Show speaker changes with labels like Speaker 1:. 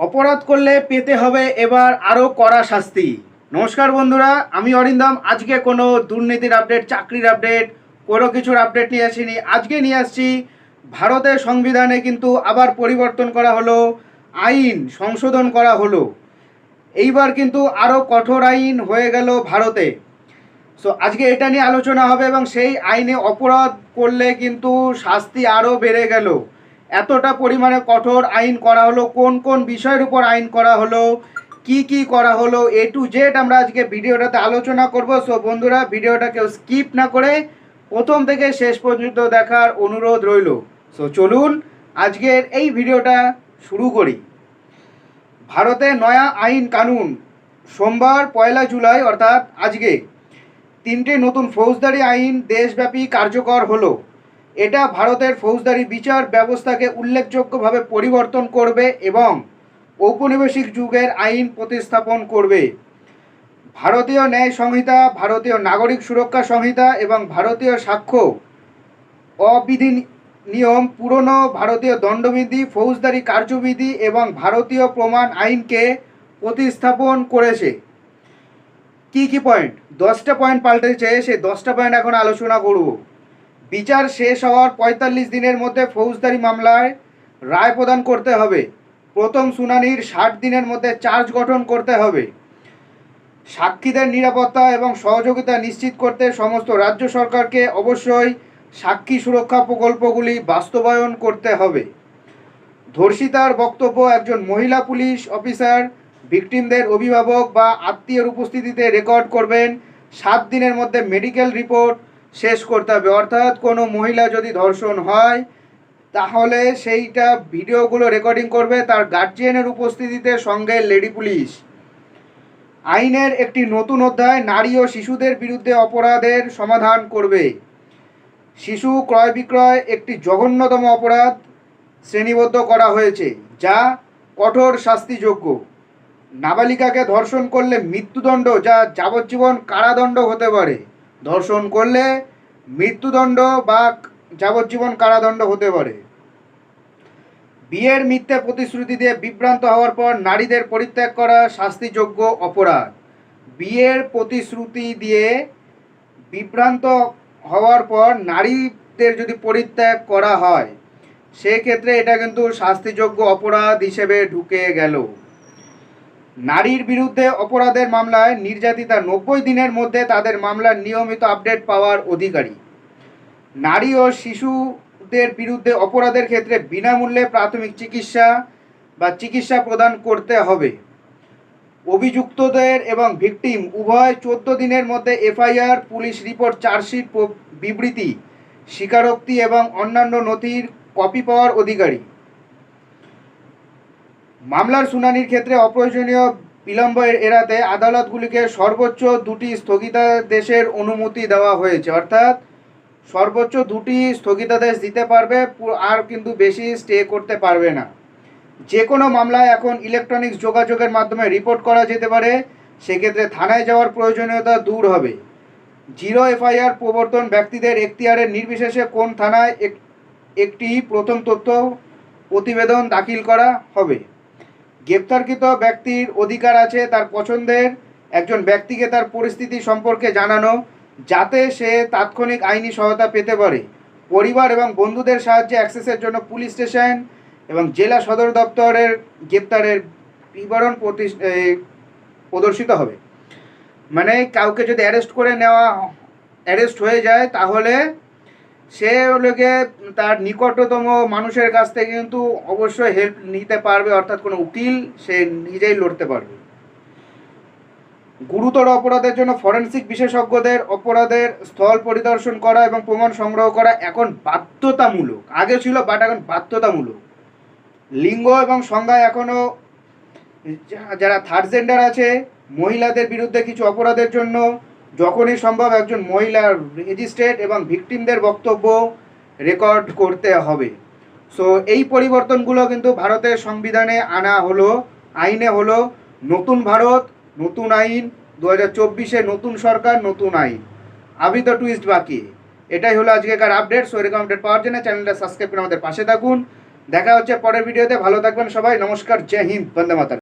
Speaker 1: অপরাধ করলে পেতে হবে এবার আরও কড়া শাস্তি। নমস্কার বন্ধুরা, আমি অরিন্দম। আজকে কোনো দুর্নীতির আপডেট চাকরির আপডেট কোনো কিছুর আপডেট নিয়ে আসিনি। আজকে নিয়ে আসছি ভারতের সংবিধানে কিন্তু আবার পরিবর্তন করা হলো, আইন সংশোধন করা হলো। এইবার কিন্তু আরও কঠোর আইন হয়ে গেল ভারতে। সো আজকে এটা নিয়ে আলোচনা হবে এবং সেই আইনে অপরাধ করলে কিন্তু শাস্তি আরও বেড়ে গেল। এতটা পরিমাণে কঠোর আইন করা হলো, কোন কোন বিষয়ের উপর আইন করা হলো, কি কি করা হলো, এ টু জেড আমরা আজকে ভিডিওটাতে আলোচনা করব। সো বন্ধুরা ভিডিওটা কেউ স্কিপ না করে প্রথম থেকে শেষ পর্যন্ত দেখার অনুরোধ রইল। সো চলুন আজকের এই ভিডিওটা শুরু করি। ভারতে নয়া আইন কানুন, সোমবার পয়লা জুলাই, অর্থাৎ আজকে তিনটে নতুন ফৌজদারি আইন দেশব্যাপী কার্যকর হলো। এটা ভারতের ফৌজদারি বিচার ব্যবস্থাকে উল্লেখযোগ্যভাবে পরিবর্তন করবে এবং ঔপনিবেশিক যুগের আইন প্রতিস্থাপন করবে। ভারতীয় ন্যায় সংহিতা, ভারতীয় নাগরিক সুরক্ষা সংহিতা এবং ভারতীয় সাক্ষ্য অবিধি নিয়ম পুরনো ভারতীয় দণ্ডবিধি, ফৌজদারি কার্যবিধি এবং ভারতীয় প্রমাণ আইনকে প্রতিস্থাপন করেছে। কি কি পয়েন্ট দশটা পয়েন্ট পাল্টেছে, সেই দশটা পয়েন্ট এখন আলোচনা করব। বিচার শেষ হওয়ার পঁয়তাল্লিশ দিনের মধ্যে ফৌজদারি মামলায় রায় প্রদান করতে হবে। প্রথম শুনানির ষাট দিনের মধ্যে চার্জ গঠন করতে হবে। সাক্ষীদের নিরাপত্তা এবং সহযোগিতা নিশ্চিত করতে সমস্ত রাজ্য সরকারকে অবশ্যই সাক্ষী সুরক্ষা প্রকল্পগুলি বাস্তবায়ন করতে হবে। ধর্ষিতার বক্তব্য একজন মহিলা পুলিশ অফিসার, ভিকটিমদের অভিভাবক বা আত্মীয়ের উপস্থিতিতে রেকর্ড করবেন। সাত দিনের মধ্যে মেডিকেল রিপোর্ট শেষ করতে হবে। অর্থাৎ কোনো মহিলা যদি ধর্ষণ হয়, তাহলে সেইটা ভিডিওগুলো রেকর্ডিং করবে তার গার্জিয়ানের উপস্থিতিতে সঙ্গে লেডি পুলিশ আইনের একটি নতুন অধ্যায় নারী ও শিশুদের বিরুদ্ধে অপরাধের সমাধান করবে। শিশু ক্রয় বিক্রয় একটি জঘন্যতম অপরাধ শ্রেণীবদ্ধ করা হয়েছে, যা কঠোর শাস্তিযোগ্য। নাবালিকাকে ধর্ষণ করলে মৃত্যুদণ্ড, যা যাবজ্জীবন কারাদণ্ড হতে পারে। ধর্ষণ করলে মৃত্যুদণ্ড বা যাবজ্জীবন কারাদণ্ড হতে পারে। বিয়ের মিথ্যে প্রতিশ্রুতি দিয়ে বিভ্রান্ত হওয়ার পর নারীদের পরিত্যাগ করা শাস্তিযোগ্য অপরাধ। বিয়ের প্রতিশ্রুতি দিয়ে বিভ্রান্ত হওয়ার পর নারীদের যদি পরিত্যাগ করা হয়, সেক্ষেত্রে এটা কিন্তু শাস্তিযোগ্য অপরাধ হিসেবে ঢুকে গেল। নারীর বিরুদ্ধে অপরাধের মামলায় নির্যাতিতা নব্বই দিনের মধ্যে তাদের মামলার নিয়মিত আপডেট পাওয়ার অধিকারী। নারী ও শিশুদের বিরুদ্ধে অপরাধের ক্ষেত্রে বিনামূল্যে প্রাথমিক চিকিৎসা বা চিকিৎসা প্রদান করতে হবে। অভিযুক্তদের এবং ভিকটিম উভয় চোদ্দ দিনের মধ্যে এফআইআর, পুলিশ রিপোর্ট, চার্জশিট বিবৃতি, স্বীকারোক্তি এবং অন্যান্য নথির কপি পাওয়ার অধিকারী। মামলার শুনানির ক্ষেত্রে অপ্রয়োজনীয় বিলম্ব এড়াতে আদালতগুলিকে সর্বোচ্চ দুটি স্থগিতাদেশের অনুমতি দেওয়া হয়েছে। অর্থাৎ সর্বোচ্চ দুটি স্থগিতাদেশ দিতে পারবে আর কিন্তু বেশি স্টে করতে পারবে না। যে কোনো মামলায় এখন ইলেকট্রনিক্স যোগাযোগের মাধ্যমে রিপোর্ট করা যেতে পারে, সেক্ষেত্রে থানায় যাওয়ার প্রয়োজনীয়তা দূর হবে। জিরো এফআইআর প্রবর্তন ব্যক্তিদের এখতিয়ারের নির্বিশেষে কোন থানায় এক- একটি প্রথম তথ্য প্রতিবেদন দাখিল করা হবে। গ্রেপ্তারকৃত ব্যক্তির অধিকার আছে তার পছন্দের, একজন ব্যক্তিকে তার পরিস্থিতি সম্পর্কে জানানো যাতে সে তাৎক্ষণিক আইনি সহায়তা পেতে পারে। পরিবার এবং বন্ধুদের সাহায্যে অ্যাক্সেসের জন্য পুলিশ স্টেশন এবং জেলা সদর দপ্তরের গ্রেপ্তারের বিবরণ প্রদর্শিত হবে। মানে কাউকে যদি অ্যারেস্ট করে নেওয়া, অ্যারেস্ট হয়ে যায়, তাহলে সে গিয়ে তার নিকটতম মানুষের কাছ থেকে কিন্তু অবশ্যই হেল্প নিতে পারবে, অর্থাৎ কোনো উকিল সে নিজেই লড়তে পারবে। গুরুতর অপরাধের জন্য ফরেন্সিক বিশেষজ্ঞদের অপরাধের স্থল পরিদর্শন করা এবং প্রমাণ সংগ্রহ করা এখন বাধ্যতামূলক। আগে ছিল বাট এখন বাধ্যতামূলক। লিঙ্গ এবং সংজ্ঞায় এখনও যারা থার্ড জেন্ডার আছে, মহিলাদের বিরুদ্ধে কিছু অপরাধের জন্য যখনই সম্ভব একজন মহিলার রেজিস্ট্রেট এবং ভিকটিমদের বক্তব্য রেকর্ড করতে হবে। সো এই পরিবর্তনগুলো কিন্তু ভারতের সংবিধানে আনা হলো, আইনে হলো, নতুন ভারত নতুন আইন দু হাজার চব্বিশে নতুন সরকার, নতুন আইন। আবি তো টুইস্ট বাকি। এটাই হলো আজকেকার আপডেট, সো এরকম আপডেট পাওয়ার জন্য চ্যানেলটা সাবস্ক্রাইব করে আমাদের পাশে থাকুন। দেখা হচ্ছে পরের ভিডিওতে, ভালো থাকবেন সবাই, নমস্কার, জয় হিন্দ, বন্দে মাতার